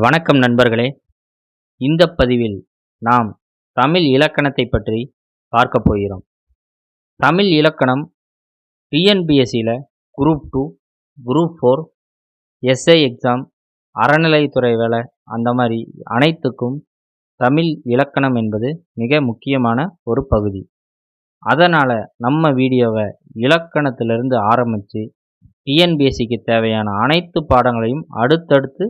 வணக்கம் நண்பர்களே. இந்த பதிவில் நாம் தமிழ் இலக்கணத்தை பற்றி பார்க்க போகிறோம். தமிழ் இலக்கணம் டிஎன்பிஎஸ்சியில் group two group four SI exam அறநிலைத்துறை வேலை அந்த மாதிரி அனைத்துக்கும் தமிழ் இலக்கணம் என்பது மிக முக்கியமான ஒரு பகுதி. அதனால் நம்ம வீடியோவை இலக்கணத்திலிருந்து ஆரம்பித்து டிஎன்பிஎஸ்சிக்கு தேவையான அனைத்து பாடங்களையும் அடுத்தடுத்து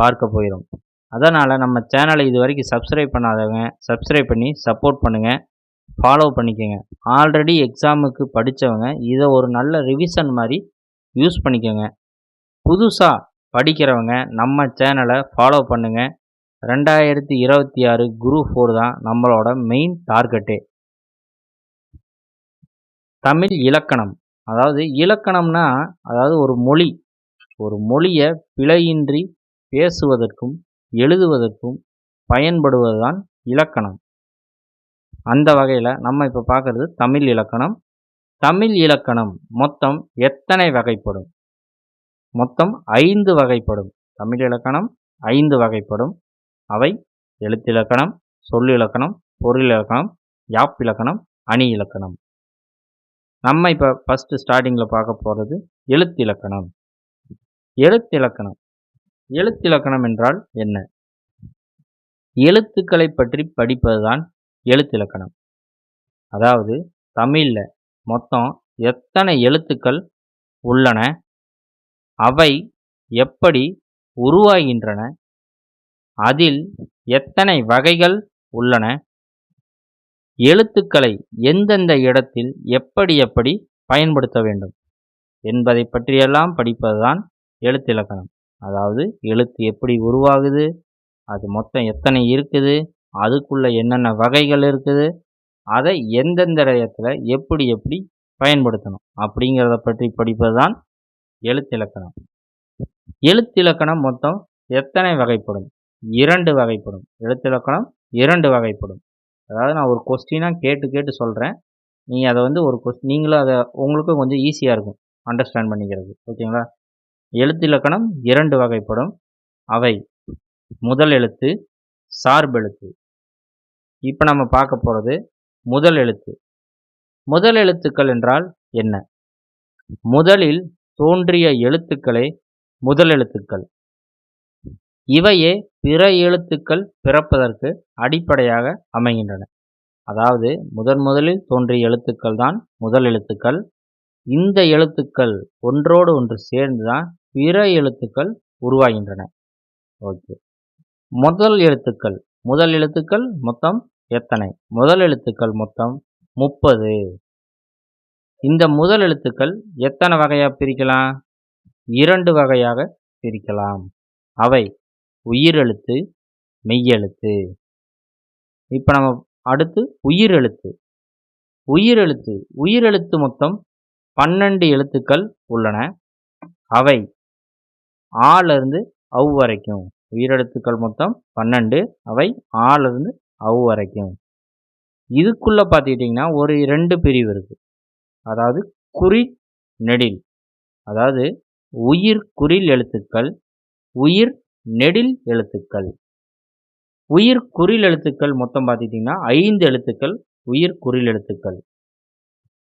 பார்க்க போயிடும் அதனால் நம்ம சேனலை இது வரைக்கும் சப்ஸ்கிரைப் பண்ணாதவங்க சப்ஸ்கிரைப் பண்ணி சப்போர்ட் பண்ணுங்கள் ஃபாலோ பண்ணிக்கோங்க. ஆல்ரெடி எக்ஸாமுக்கு படித்தவங்க இதை ஒரு நல்ல ரிவிஷன் மாதிரி யூஸ் பண்ணிக்கோங்க. புதுசாக படிக்கிறவங்க நம்ம சேனலை ஃபாலோ பண்ணுங்கள் ரெண்டாயிரத்தி இருபத்தி ஆறு குரு ஃபோர் தான் நம்மளோட மெயின் டார்கெட்டே தமிழ் இலக்கணம். அதாவது இலக்கணம்னா அதாவது ஒரு மொழி. ஒரு மொழியை பிழையின்றி பேசுவதற்கும் எழுதுவதற்கும் பயன்படுவதுதான் இலக்கணம். அந்த வகையில் நம்ம இப்போ பார்க்குறது தமிழ் இலக்கணம். தமிழ் இலக்கணம் மொத்தம் எத்தனை வகைப்படும்? மொத்தம் ஐந்து வகைப்படும். தமிழ் இலக்கணம் ஐந்து வகைப்படும். அவை எழுத்திலக்கணம் சொல்லிலக்கணம் பொருள் இலக்கணம் யாப் இலக்கணம் அணி இலக்கணம். நம்ம இப்போ ஃபஸ்ட்டு ஸ்டார்டிங்கில் பார்க்க போகிறது எழுத்திலக்கணம் எழுத்திலக்கணம் எழுத்திலக்கணம் என்றால் என்ன? எழுத்துக்களை பற்றி படிப்பதுதான் எழுத்திலக்கணம். அதாவது தமிழில் மொத்தம் எத்தனை எழுத்துக்கள் உள்ளன? அவை எப்படி உருவாகின்றன? அதில் எத்தனை வகைகள் உள்ளன? எழுத்துக்களை எந்தெந்த இடத்தில் எப்படி எப்படி பயன்படுத்த வேண்டும்? என்பதை பற்றியெல்லாம் படிப்பதுதான் எழுத்திலக்கணம். அதாவது எழுத்து எப்படி உருவாகுது அது மொத்தம் எத்தனை இருக்குது அதுக்குள்ளே என்னென்ன வகைகள் இருக்குது அதை எந்தெந்த இடத்துல எப்படி எப்படி பயன்படுத்தணும் அப்படிங்கிறத பற்றி படிப்பது தான் எழுத்திலக்கணம் எழுத்திலக்கணம் மொத்தம் எத்தனை வகைப்படும்? இரண்டு வகைப்படும். எழுத்திலக்கணம் இரண்டு வகைப்படும். அதாவது நான் ஒரு கொஸ்டினாக கேட்டு கேட்டு சொல்கிறேன் நீங்கள் அதை வந்து ஒரு கொஸ்டின் நீங்களும் அதை உங்களுக்கும் கொஞ்சம் ஈஸியாக இருக்கும். அண்டர்ஸ்டாண்ட் பண்ணிக்கிறது. ஓகேங்களா எழுத்திலக்கணம் இரண்டு வகைப்படும். அவை முதல் எழுத்து சார்பெழுத்து இப்போ நம்ம பார்க்க போகிறது முதல் எழுத்து. முதல் எழுத்துக்கள் என்றால் என்ன? முதலில் தோன்றிய எழுத்துக்களே முதல் எழுத்துக்கள். இவையே பிற எழுத்துக்கள் பிறப்பதற்கு அடிப்படையாக அமைகின்றன. அதாவது முதன் முதலில் தோன்றிய எழுத்துக்கள் தான் முதல் எழுத்துக்கள். இந்த எழுத்துக்கள் ஒன்றோடு ஒன்று சேர்ந்து தான் பிற எழுத்துக்கள் உருவாகின்றன. ஓகே முதல் எழுத்துக்கள் முதல் எழுத்துக்கள் மொத்தம் எத்தனை? முதல் எழுத்துக்கள் மொத்தம் முப்பது. இந்த முதல் எழுத்துக்கள் எத்தனை வகையாக பிரிக்கலாம்? இரண்டு வகையாக பிரிக்கலாம். அவை உயிரெழுத்து மெய்யெழுத்து. இப்போ நம்ம அடுத்து உயிரெழுத்து. உயிரெழுத்து உயிரெழுத்து மொத்தம் பன்னெண்டு எழுத்துக்கள் உள்ளன. அவை ஆலிருந்து அவ் வரைக்கும். உயிரெழுத்துக்கள் மொத்தம் பன்னெண்டு அவை ஆலிருந்து அவ் வரைக்கும். இதுக்குள்ளே பார்த்துக்கிட்டிங்கன்னா ஒரு ரெண்டு பிரிவு இருக்குது அதாவது குறி நெடில். அதாவது உயிர் குறில் எழுத்துக்கள். உயிர் நெடில் எழுத்துக்கள். உயிர் குறில் எழுத்துக்கள் மொத்தம் பார்த்துக்கிட்டிங்கன்னா ஐந்து எழுத்துக்கள் உயிர் குறில் எழுத்துக்கள்.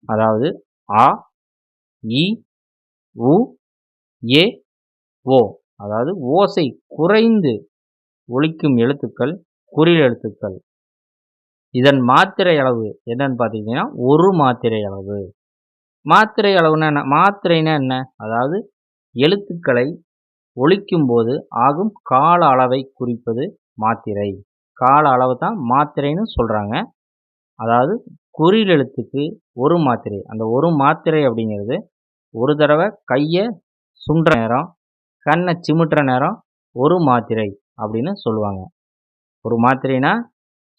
அதாவது ஆ இ உ ஏ ஓ அதாவது ஓசை குறைந்து ஒழிக்கும் எழுத்துக்கள் குறில் எழுத்துக்கள். இதன் மாத்திரை அளவு என்னன்னு பார்த்தீங்கன்னா ஒரு மாத்திரை அளவு. மாத்திரை அளவுனா என்ன? மாத்திரைனா என்ன? அதாவது எழுத்துக்களை ஒழிக்கும் போது ஆகும் கால அளவை குறிப்பது மாத்திரை. கால அளவு தான் மாத்திரைன்னு சொல்கிறாங்க அதாவது குறில் எழுத்துக்கு ஒரு மாத்திரை. அந்த ஒரு மாத்திரை அப்படிங்கிறது ஒரு தடவை கையை சுண்ட நேரம் கண்ணை சிமிட்டுற நேரம் ஒரு மாத்திரை அப்படின்னு சொல்லுவாங்க. ஒரு மாத்திரைனா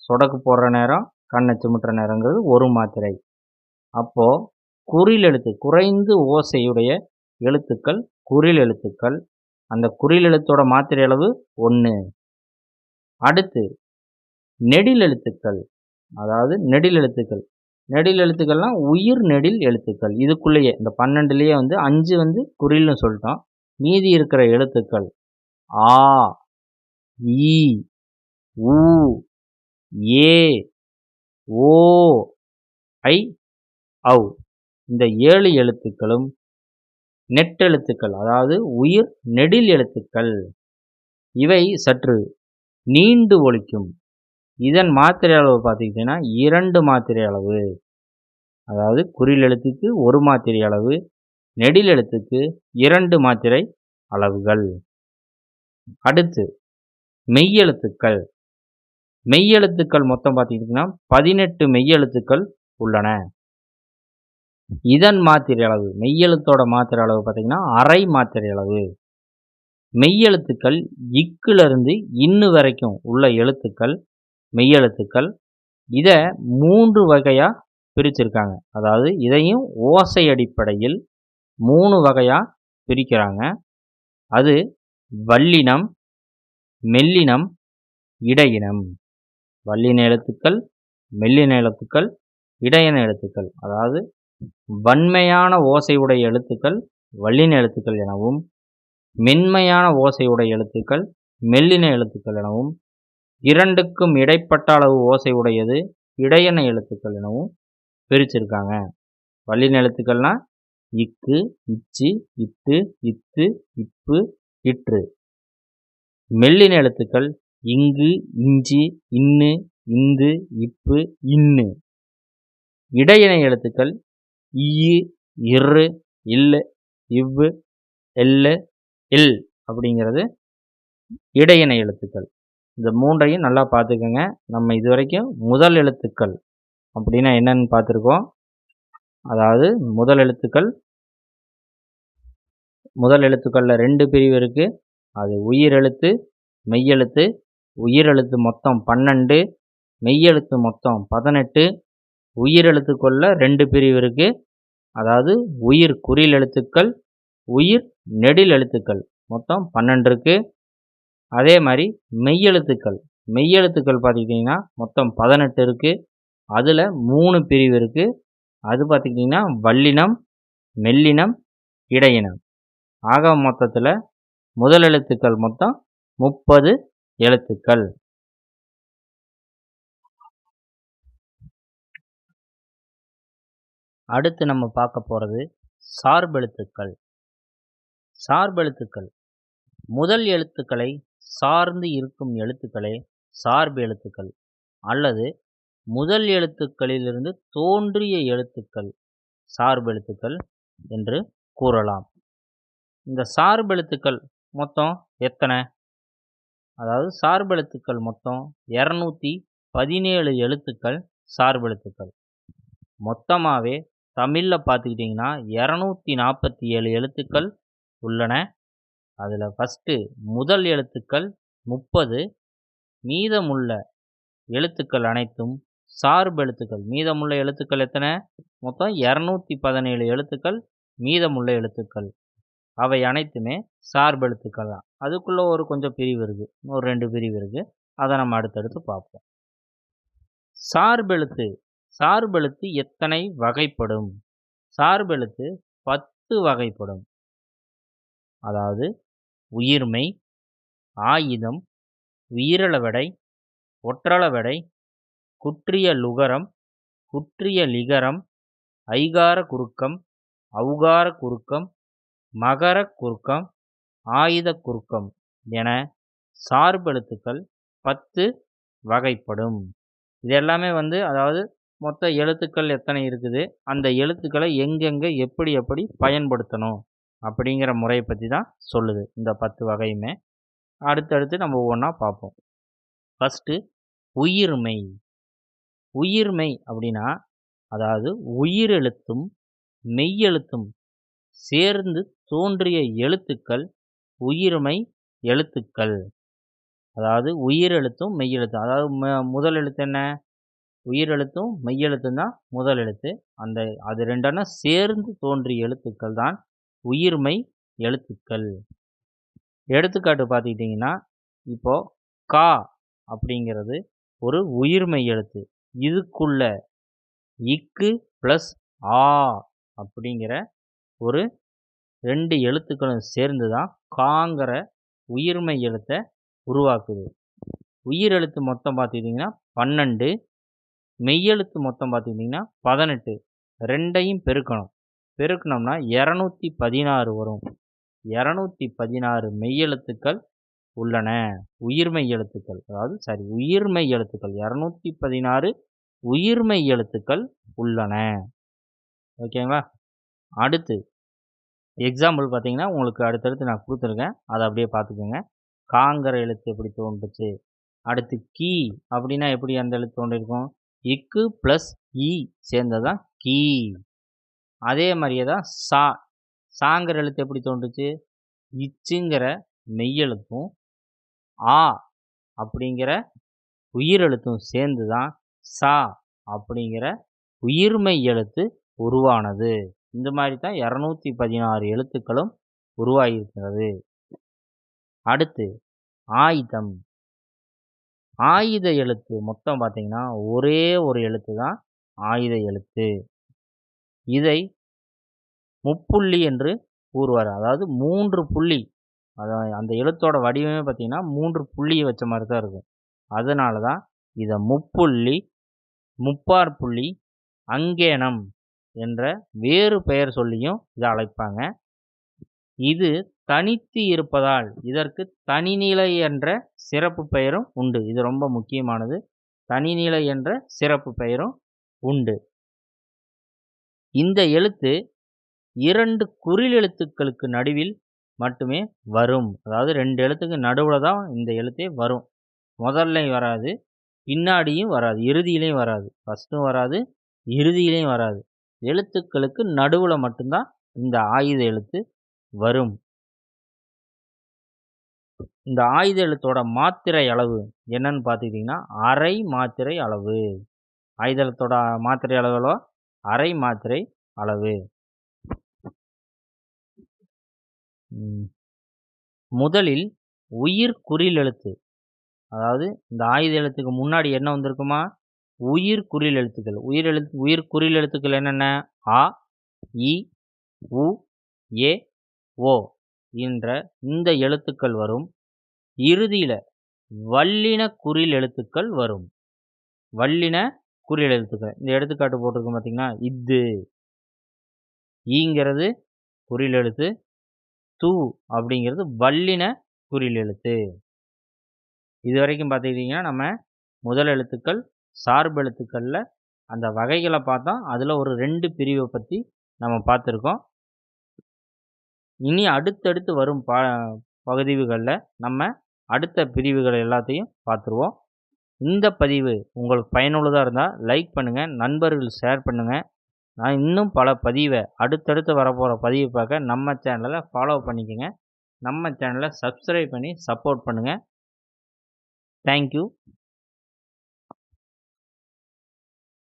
சொடக்கு போடுற நேரம் கண்ணை சிமிட்டுற நேரங்கிறது ஒரு மாத்திரை. அப்போது குறில் எழுத்து குறைந்து ஓசையுடைய எழுத்துக்கள் குறில் எழுத்துக்கள். அந்த குறில் எழுத்தோட மாத்திரை அளவு ஒன்று அடுத்து நெடில் எழுத்துக்கள். அதாவது நெடில் எழுத்துக்கள். நெடில் எழுத்துக்கள்லாம் உயிர் நெடில் எழுத்துக்கள். இதுக்குள்ளேயே இந்த பன்னெண்டுலேயே வந்து அஞ்சு வந்து குறில்னு சொல்லிட்டோம். மீதி இருக்கிற எழுத்துக்கள் ஆ ஈ ஊ ஏ ஓ ஐ ஔ. இந்த ஏழு எழுத்துக்களும் நெட்டெழுத்துக்கள் அதாவது உயிர் நெடில் எழுத்துக்கள். இவை சற்று நீண்டு ஒழிக்கும். இதன் மாத்திரை அளவு பார்த்துக்கிட்டிங்கன்னா இரண்டு மாத்திரை அளவு. அதாவது குறில் எழுத்துக்கு ஒரு மாத்திரை அளவு நெடில் எழுத்துக்கு இரண்டு மாத்திரை அளவுகள். அடுத்து மெய்யெழுத்துக்கள் மெய்யெழுத்துக்கள் மொத்தம் பார்த்துக்கிட்டிங்கன்னா பதினெட்டு மெய்யெழுத்துக்கள் உள்ளன. இதன் மாத்திரை அளவு மெய்யெழுத்தோட மாத்திரை அளவு பார்த்திங்கன்னா அரை மாத்திரை அளவு. மெய்யெழுத்துக்கள் இக்குலேருந்து இன்னு வரைக்கும் உள்ள எழுத்துக்கள் மெய்யெழுத்துக்கள் இதை மூன்று வகையாக பிரிச்சிருக்காங்க. அதாவது இதையும் ஓசை அடிப்படையில் மூணு வகையாக பிரிக்கிறாங்க. அது வல்லினம் மெல்லினம் இடையினம். வல்லின எழுத்துக்கள் மெல்லின எழுத்துக்கள் இடையின எழுத்துக்கள். அதாவது வன்மையான ஓசையுடைய எழுத்துக்கள் வல்லின எழுத்துக்கள் எனவும் மென்மையான ஓசையுடைய எழுத்துக்கள் மெல்லின எழுத்துக்கள் எனவும் இரண்டுக்கும் இடைப்பட்ட அளவு ஓசை உடையது இடையன எழுத்துக்கள் எனவும் பிரிச்சிருக்காங்க. வல்லின எழுத்துக்கள்னால் இக்கு இச்சி இட்டு இத்து இப்பு இற்று. மெல்லின எழுத்துக்கள் இங்கு இஞ்சி இன்னு இந்து இப்பு இன்னு. இடையின எழுத்துக்கள் ஈ இரு இல்லு இவ்வு எல்லு இல் அப்படிங்கிறது இடையின எழுத்துக்கள். இந்த மூன்றையும் நல்லா பார்த்துக்கோங்க. நம்ம இது வரைக்கும் முதல் எழுத்துக்கள் அப்படின்னா என்னன்னு பார்த்துருக்கோம். அதாவது முதல் எழுத்துக்கள் முதல் எழுத்துக்களில் ரெண்டு பிரிவு இருக்குது அது உயிரெழுத்து மெய்யெழுத்து உயிரெழுத்து மொத்தம் பன்னெண்டு மெய்யெழுத்து மொத்தம் பதினெட்டு. உயிரெழுத்துக்குள்ள ரெண்டு பிரிவு இருக்குது அதாவது உயிர் குறில் எழுத்துக்கள் உயிர் நெடில் எழுத்துக்கள் மொத்தம் பன்னெண்டு இருக்குது அதே மாதிரி மெய்யெழுத்துக்கள் மெய்யெழுத்துக்கள் பார்த்துக்கிட்டிங்கன்னா மொத்தம் பதினெட்டு இருக்குது அதில் மூணு பிரிவு இருக்குது அது பார்த்துக்கிட்டிங்கன்னா வல்லினம் மெல்லினம் இடையினம். ஆக மொத்தத்தில் முதல் எழுத்துக்கள் மொத்தம் முப்பது எழுத்துக்கள். அடுத்து நம்ம பார்க்க போகிறது சார்பெழுத்துக்கள் சார்பெழுத்துக்கள் முதல் எழுத்துக்களை சார்ந்து இருக்கும் எழுத்துக்களே சார்பு எழுத்துக்கள் அல்லது முதல் எழுத்துக்களிலிருந்து தோன்றிய எழுத்துக்கள் சார்பெழுத்துக்கள் என்று கூறலாம். இந்த சார்பெழுத்துக்கள் மொத்தம் எத்தனை? அதாவது சார்பெழுத்துக்கள் மொத்தம் இரநூத்தி பதினேழு எழுத்துக்கள் சார்பெழுத்துக்கள் மொத்தமாகவே தமிழில் பார்த்துக்கிட்டிங்கன்னா இரநூத்தி நாற்பத்தி ஏழு எழுத்துக்கள் உள்ளன. அதில் ஃபஸ்ட்டு முதல் எழுத்துக்கள் முப்பது மீதமுள்ள எழுத்துக்கள் அனைத்தும் சார்பெழுத்துக்கள் மீதமுள்ள எழுத்துக்கள் எத்தனை? மொத்தம் இரநூத்தி பதினேழு எழுத்துக்கள் மீதமுள்ள எழுத்துக்கள். அவை அனைத்துமே சார்பெழுத்துக்கள் தான். அதுக்குள்ளே ஒரு கொஞ்சம் பிரிவு இருக்குது ஒரு ரெண்டு பிரிவு இருக்குது அதை நம்ம அடுத்தடுத்து பார்ப்போம். சார்பெழுத்து சார்பெழுத்து எத்தனை வகைப்படும்? சார்பெழுத்து பத்து வகைப்படும். அதாவது உயிர்மை ஆயுதம் உயிரளவடை ஒற்றளவடை குற்றிய லுகரம் குற்றிய லிகரம் ஐகார குறுக்கம் ஔகார குறுக்கம் மகர குறுக்கம் ஆயுத குறுக்கம் என சார்பெழுத்துக்கள் பத்து வகைப்படும். இது எல்லாமே வந்து அதாவது மொத்த எழுத்துக்கள் எத்தனை இருக்குது அந்த எழுத்துக்களை எங்கெங்கே எப்படி எப்படி பயன்படுத்தணும் அப்படிங்கிற முறையை பற்றி தான் சொல்லுது இந்த பத்து வகையுமே. அடுத்தடுத்து நம்ம ஒவ்வொன்றா பார்ப்போம். ஃபஸ்ட்டு உயிர்மை. உயிர்மை அப்படின்னா அதாவது உயிரெழுத்தும் மெய்யெழுத்தும் சேர்ந்து தோன்றிய எழுத்துக்கள் உயிர்மை எழுத்துக்கள். அதாவது உயிரெழுத்தும் மெய்யெழுத்தும். அதாவது ம முதல் எழுத்து என்ன? உயிரெழுத்தும் மெய்யெழுத்தும் தான் முதல் எழுத்து. அந்த அது ரெண்டெண்ணம் சேர்ந்து தோன்றிய எழுத்துக்கள் தான் உயிர்மை எழுத்துக்கள். எடுத்துக்காட்டு பார்த்துக்கிட்டிங்கன்னா இப்போது கா அப்படிங்கிறது ஒரு உயிர்மெய் எழுத்து. இதுக்குள்ள இக்கு ப்ளஸ் ஆ அப்படிங்கிற ஒரு ரெண்டு எழுத்துக்களும் சேர்ந்து தான் காங்கிற உயிர்மை எழுத்தை உருவாக்குது. உயிர் எழுத்து மொத்தம் பார்த்துக்கிட்டிங்கன்னா பன்னெண்டு மெய்யெழுத்து மொத்தம் பார்த்துக்கிட்டிங்கன்னா பதினெட்டு. ரெண்டையும் பெருக்கணும். பெருக்கணும்னா இரநூத்தி பதினாறு வரும். இரநூத்தி பதினாறு மெய்யெழுத்துக்கள் உள்ளன. உயிர்மெய் எழுத்துக்கள். அதாவது சாரி உயிர்மெய் எழுத்துக்கள். இரநூத்தி பதினாறு உயிர்மெய் எழுத்துக்கள் உள்ளன. ஓகேங்களா? அடுத்து எக்ஸாம்பிள் பார்த்தீங்கன்னா உங்களுக்கு அடுத்தடுத்து நான் கொடுத்துருக்கேன். அதை அப்படியே பார்த்துக்கோங்க. காங்கிற எழுத்து எப்படி தோன்றுச்சு? அடுத்து கீ அப்படின்னா எப்படி அந்த எழுத்து தோன்றிருக்கும்? இக்கு ப்ளஸ் இ சேர்ந்தது தான் கீ. அதே மாதிரியே தான் சா. சாங்கிற எழுத்து எப்படி தோன்றுச்சு? இச்சுங்கிற மெய்யெழுத்தும் ஆ அப்படிங்கிற உயிரெழுத்தும் சேர்ந்து தான் சா அப்படிங்கிற உயிர்மெய் எழுத்து உருவானது. இந்த மாதிரி தான் இரநூத்தி பதினாறு எழுத்துக்களும் உருவாகியிருக்கிறது. அடுத்து ஆயுதம். ஆயுத எழுத்து மொத்தம் பார்த்தீங்கன்னா ஒரே ஒரு எழுத்து தான் ஆயுத எழுத்து. இதை முப்புள்ளி என்று கூறுவார். அதாவது மூன்று புள்ளி அதை அந்த எழுத்தோட வடிவமே பார்த்திங்கன்னா மூன்று புள்ளியை வச்ச மாதிரி தான் இருக்கும். அதனால தான் இதை முப்புள்ளி முப்பார் புள்ளி அங்கேனம் என்ற வேறு பெயர் சொல்லியும் இதை அழைப்பாங்க. இது தனித்து இருப்பதால் இதற்கு தனிநிலை என்ற சிறப்பு பெயரும் உண்டு. இது ரொம்ப முக்கியமானது. தனிநிலை என்ற சிறப்பு பெயரும் உண்டு. இந்த எழுத்து இரண்டு குறில் எழுத்துக்களுக்கு நடுவில் மட்டுமே வரும். அதாவது ரெண்டு எழுத்துக்கு நடுவில் தான் இந்த எழுத்தே வரும். முதல்லையும் வராது பின்னாடியும் வராது இறுதியிலையும் வராது. ஃபஸ்ட்டும் வராது இறுதியிலையும் வராது. எழுத்துக்களுக்கு நடுவில் மட்டும்தான் இந்த ஆயுத எழுத்து வரும். இந்த ஆயுத எழுத்தோட மாத்திரை அளவு என்னன்னு பார்த்துக்கிட்டிங்கன்னா அரை மாத்திரை அளவு. ஆயுத எழுத்தோட மாத்திரை அளவு அரை மாத்திரை அளவு. முதலில் உயிர் குறில் எழுத்து. அதாவது இந்த ஆயுத எழுத்துக்கு முன்னாடி என்ன வந்திருக்குமா? உயிர் குறில் எழுத்துக்கள். உயிர் எழுத்து உயிர் குறில் எழுத்துக்கள் என்னென்ன? ஆ இ உ ஏ ஓ என்ற இந்த எழுத்துக்கள் வரும். இறுதியில் வல்லின குறில் எழுத்துக்கள் வரும். வல்லின குறில் எழுத்துக்கள். இந்த எடுத்துக்காட்டு போட்டிருக்கோம் பார்த்தீங்கன்னா இது ஈங்கிறது குறில் எழுத்து. சு அப்படிங்கிறது வல்லின குறில் எழுத்து. இது வரைக்கும் பார்த்துக்கிட்டிங்கன்னா நம்ம முதல் எழுத்துக்கள் சார்பு எழுத்துக்களில் அந்த வகைகளை பார்த்தோம் அதில் ஒரு ரெண்டு பிரிவை பற்றி நம்ம பார்த்துருக்கோம். இனி அடுத்தடுத்து வரும் பா பகுதிவுகளில் நம்ம அடுத்த பிரிவுகள் எல்லாத்தையும் பார்த்துருவோம். இந்த பதிவு உங்களுக்கு பயனுள்ளதாக இருந்தால் லைக் பண்ணுங்கள் நண்பர்கள் ஷேர் பண்ணுங்கள் நான் இன்னும் பல பதிவை அடுத்தடுத்து வரப்போகிற பதிவை பார்க்க நம்ம சேனலை ஃபாலோ பண்ணிக்கோங்க. நம்ம சேனலை சப்ஸ்கிரைப் பண்ணி சப்போர்ட் பண்ணுங்கள் தேங்க்யூ